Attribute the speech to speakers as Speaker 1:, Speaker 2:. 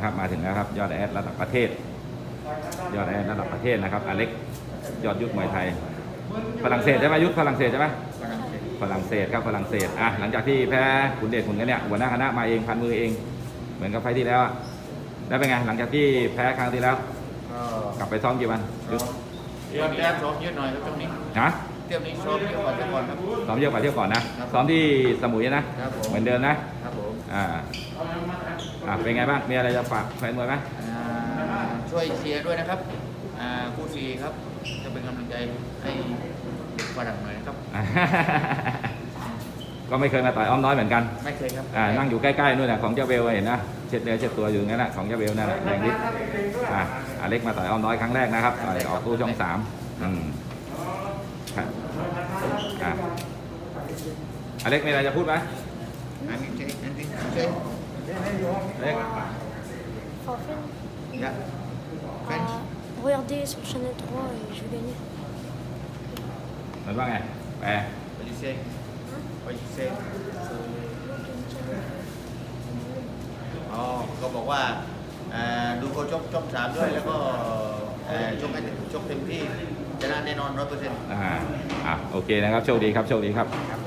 Speaker 1: นะครับ มาถึงแล้วครับยอดแอดระดับประเทศ ยอดแอดระดับประเทศนะครับอเล็กยอดยุทธมวยไทย ฝรั่งเศสใช่ไหมยุทธฝรั่งเศสใช่ไหมฝรั่งเศสครับฝรั่งเศสอะหลังจากที่แพ้ขุนเดชขุนกันเนี่ยหัวหน้าคณะมาเองพันมือเอง เหมือนกับไฟล์ที่แล้วอะแล้วเป็นไงหลังจากที่แพ้ครั้งที่แล้ว
Speaker 2: ก็
Speaker 1: กลับไปซ้อมกี่วันยุทธ
Speaker 2: เดี๋ยวแก้ซ้อมเยอะหน่อยครับช่วงนี้
Speaker 1: นะ
Speaker 2: เที่ยวนี้ซ้อมเยอะกว่าแต่ก่อนครับ
Speaker 1: ซ้อมเยอะกว่าเที่ยวก่อนนะครับซ้อมที่สมุยนะครับ
Speaker 2: ผม
Speaker 1: เหมือนเดิมนะ ครับ
Speaker 2: ผม
Speaker 1: อ่า อะเป็นไงบ้าง มีอะไรจะฝากแฟนมวยไหม
Speaker 2: อ่าช่วยเชียร์ด้วยนะครับอ่าคู่ซีครับ จะเป็นกำลังใจให้เด็กฝรั่งหน่อยนะครับ
Speaker 1: ก็ไม่เคยมาต่อยอ้อมน้อยเหมือนกัน
Speaker 2: ไม่เคยครับ
Speaker 1: อ่านั่งอยู่ใกล้ๆนู่นนะของเจ้าเบลเห็นนะเช็ดเนื้อเช็ดตัวอยู่นั่นแหละของเจ้าเบลนั่นแหละแดงนิดอ่าอเล็กมาต่อยอ้อมน้อยครั้งแรกนะครับต่อยออกตู้ช่องสามอืมครับอ่าอเล็กมีอะไรจะพูดไหม
Speaker 2: อันนี้ใช่อันนี้ใช่
Speaker 1: อเล็ก
Speaker 3: Enfin,
Speaker 2: ยะ French.
Speaker 3: à regarder sur Channel 3 et je vais gagner.
Speaker 1: มันว่าไงแปล
Speaker 2: What you say What you say อ๋อก็บอกว่าเอ่อดูเขาชกช่องสามด้วยแล้วก็เอ่อชกให้ชกเต็มที่ชนะแน่นอนร้อยเปอร์เซ็นต์
Speaker 1: อ่าอะโอเคนะครับ โชคดีครับ โชคดีครับ
Speaker 2: ครับ